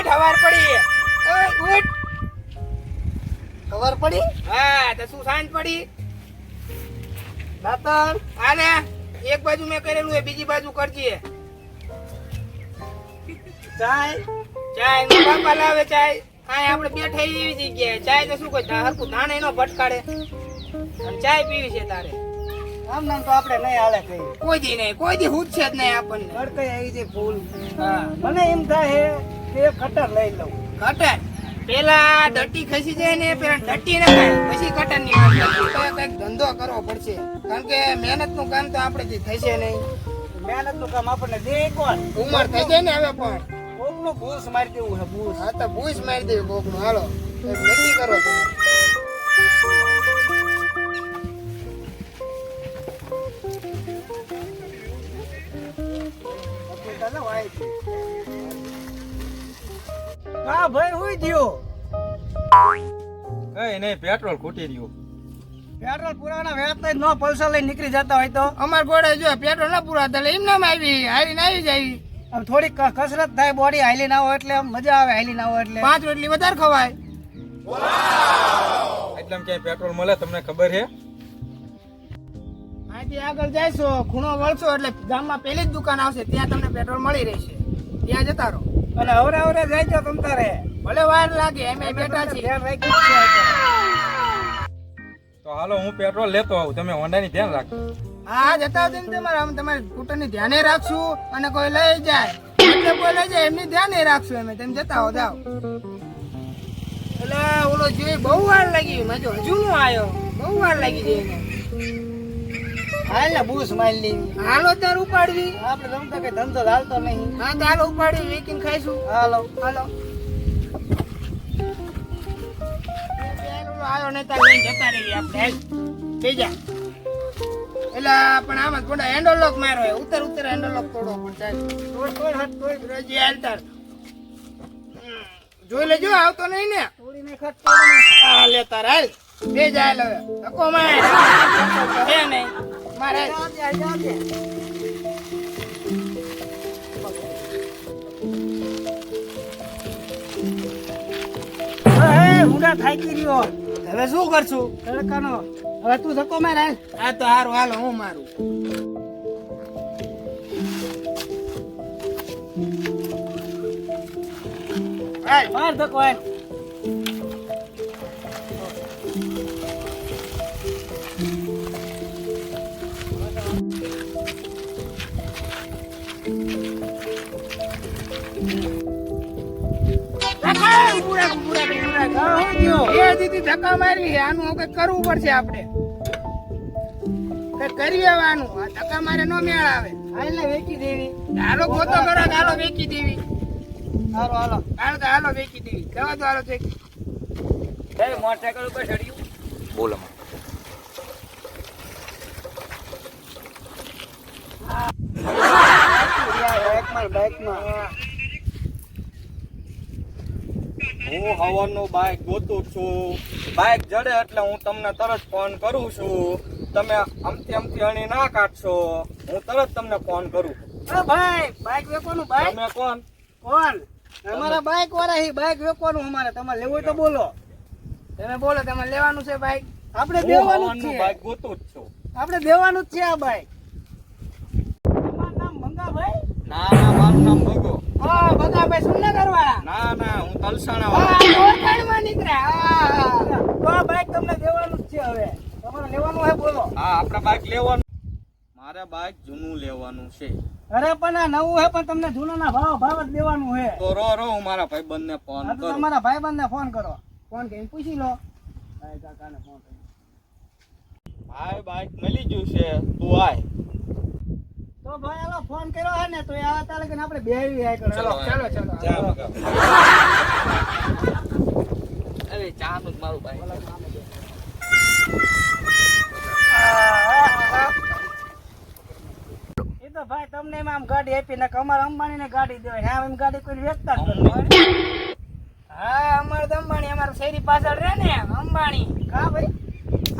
ઉઠ હવાર પડી. ઉઠ. હવાર પડી? હા તો શું સાંજ પડી? દાતણ આને એક બાજુ મેં કરેલું એ બીજી બાજુ કરજે. ચાય? ચાય નો બાપા લાવે ચાય. કાંઈ આપણે બેઠા એવી જગ્યાએ. ચાય તો શું કોઈ હરકું ધાણે નો ભટકાડે. અને ચાય પીવી છે તારે. આમ નામ તો આપણે નહીં હાલે કઈ. કોઈ દી નહીં કોઈ દી હું છે જ નહીં આપણને. ગડકઈ આવી છે ભૂલ. હા. મને એમ થાય કટર લઈ લઉં. કટર પેલા ડટી ખસી જાય ને પેલા ડટ્ટી ના પછી કટરની વાત કંઈક ધંધો કરવો પડશે. કારણ કે મહેનતનું કામ તો આપણે થશે નહીં. મહેનતનું કામ આપણને દે કોણ. ઉંમર થઈ જાય ને હવે પણ. કોકનું ભૂસ મારી દેવું છે ભૂસ હા તો ભૂસ મારી દેવી કોકનું હાલો નક્કી કરો તમે. ગયો. કઈ નહીં પેટ્રોલ ખૂટી રહ્યું. પેટ્રોલ પુરાના વેચતા ન નો પૈસા લઈ નીકળી જતા હોય તો? અમાર ઘોડે જો પેટ્રોલ ના પૂરા એટલે એમ નામ આવી હારીને આવી જાય. આમ થોડીક કસરત થાય બોડી હાલી ના હોય એટલે મજા આવે હાલી ના હોય એટલે. પાંચ રોટલી વધારે ખવાય. એટલે ક્યાંય પેટ્રોલ મળે તમને ખબર છે? અહીંથી આગળ જઈશો ખૂણો વળશો એટલે ગામમાં પેલી જ દુકાન આવશે ત્યાં તમને પેટ્રોલ મળી રહેશે. ત્યાં જતા રહો. અને અવરે હવરે જાય તો તમ તારે. ભલે વાર લાગે એમ બેઠા છીએ. તો. હાલો હું પેટ્રોલ લેતો આવું. તમે હોન્ડાની ધ્યાન રાખજો. હા જતા આવજો ને તમારે. આમ તમારે સ્કૂટરની ધ્યાને રાખશું અને કોઈ લઈ જાય. એટલે કોઈ લઈ જાય એમની ધ્યાને રાખશું અમે. તમે જતા હો જાઓ. એટલે ઓલો જોઈ બહુ વાર લાગી મજો હજુ નો આવ્યો. બહુ વાર લાગી જાય એને. હાલ ને બૂસ મારી લેવી હાલો તાર ઉપાડવી. આપણે રમતા કે ધંધો હાલતો નહીં. હા તો હાલો ઉપાડી વેકીને ખાઈશું. હાલો. હાલો. આવ્યો ને તાર લઈને જતા રહી આપણે. હાલ. બીજા એટલે પણ આમાં થોડા હેન્ડલ લોક માર્યો ઉતર ઉતર હેન્ડલ લોક તોડ તાર. જોઈ લેજો આવતો નહીં ને. થોડી ને ખટ હા લે તાર. હાલ. બે જાય હવે. ધક્કો માર. નહીં. મારે જાજે, જાજે. હે, ઊંડા થાકી રહ્યો. હવે શું કરશું? તડકાનો. હવે તું ધક્કો માર આ તો હારું હાલો હું મારું. માર ધક્કો ધક્કા, મારવી આનું હવે કરવું પડશે આપણે કરી હવે આનું આ ધક્કા મારે નો મેળ આવે હાલ વેચી દેવી હાલો ગોતો કરો હાલો વેચી દેવી હાલો હાલો હાલો તો હાલો વેચી દેવી જવા દો હાલો વેચી મોટરસાયકલ ઉપર બોલો બાઇકમાં બાઇકમાં હું હવાનું બાઇક ગોતું છું. બાઇક જડે એટલે હું તમને તરત ફોન કરું છું. તમે આમથી આમથી અણી ના કાઢશો. હું તરત તમને ફોન કરું ભાઈ બાઇક વેચવાનું ભાઈ? તમે કોણ? કોણ? અમારા બાઇક વાળા હી બાઇક વેચવાનું અમારે. તમારે લેવું હોય તો બોલો. તમે બોલો તમારે લેવાનું છે બાઇક આપણે દેવાનું છે બાઇક ગોતું જ છું. આપણે દેવાનું જ છે આ બાઇક તમારું નામ મંગાભાઈ? ના ના મારું નામ ભગો. હા બધા ભાઈ સુનગર વાળા ના ના હું તલસાણા વાળો. ઓળખાણમાં નીકળ્યા. તો આ તમને દેવાનું જ છે હવે. તમારે લેવાનું હે બોલો. હા આપણે બાઇક લેવાનું. મારે બાઈક જૂનું લેવાનું છે. અરે પણ આ નવું હે પણ તમને જૂનાના ભાવ ભાવ જ લેવાનું હે. તો રો રો હું મારા ભાઈબંધને ફોન કરો. તમારા ભાઈબંધને ફોન કરો. ફોન કરીને પૂછી લો. ભાઈ કાકાને ફોન કરો ભાઈ બાઈક મળી ગયું છે તું આય. તો ભાઈ હાલો ફોન કર્યો હે ને તો એ આ તારે કે આપણે બેહી આય કરો. ચલો ચલો ચલો. અરે ચા નું મારું ભાઈ. તો ભાઈ તમને એમ આમ ગાડી આપી ને અમારે અંબાણી ને ગાડી દેવાય. હા એમ ગાડી કોઈ વેચતા જ નથી હા અમારે તો અંબાણી અમારે શેરી પાછળ રહે ને અંબાણી. કા ભાઈ?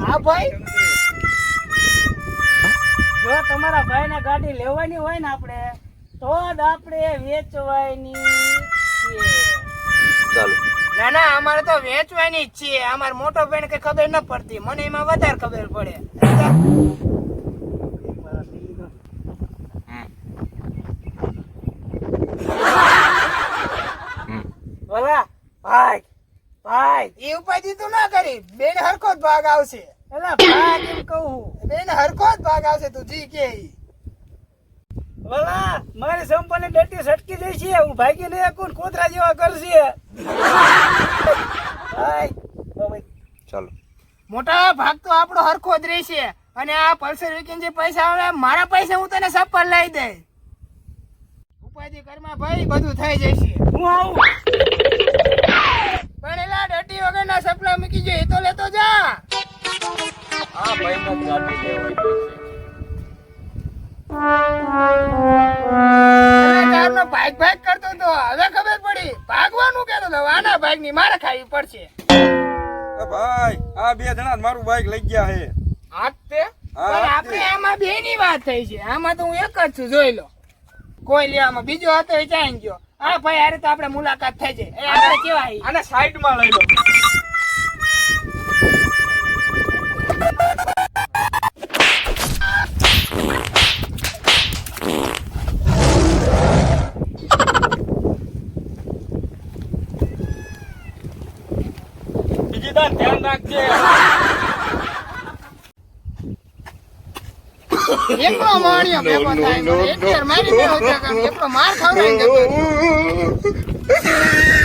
હા ભાઈ? જો તમારા ભાઈ ને ગાડી લેવાની હોય ને આપણે તો જ આપણે વેચવાની ચાલો. ના ના અમારે તો વેચવાની જ છે અમાર મોટો બેન કઈ ખબર ન પડતી. મને એમાં વધારે ખબર પડે. ભલા ભાઈ ભાઈ એ ઉપાય તું ના કરી. બેન હરખો જ ભાગ આવશે. એલા ભાગ એમ કહું બેન હરખો જ ભાગ આવશે તું જી કે વલા મારી સંપન્ન ડટી સટકી જઈ છે. હું ભાગી નહીં કોણ કોતરા જેવા કરશે. ચાલો. મોટા ભાગ તો આપણો હરખો જ રહેશે. અને આ પલ્સર વીકીને જે પૈસા આવે મારા પૈસા હું તને સફળ લઈ દે ઉપાધિ કરમાં ભાઈ બધું થઈ જશે. હું આવું. પણ એલા ડટી વગરના સપના મૂકી જોઈએ એ તો લેતો જા. આ ભાઈને જ ગાડી લેવાઈ છે. ભાગ ભાગ કરતો તો હવે ખબર પડી. ભાગવાનું કેતો તો આના ભાગની મારે ખાવી પડશે. ભાઈ આ બે જણા મારું બાઈક લઈ ગયા છે આજ તે? પણ આપણે આમાં બે ની વાત થઈ છે. આમાં તો હું એક જ છું જોઈ લો. કોઈ લેવામાં બીજો હતો એ ચાઈ ગયો. હા ભાઈ અરે તો આપણે મુલાકાત થઈ જાય. એ આપણે કેવાય આને સાઈડમાં લઈ લો. ધ્યાન રાખજે એકલો માણ્યો થાય મને. એક મારી દેવો છે કે એકલો માર જતો રહ્યો.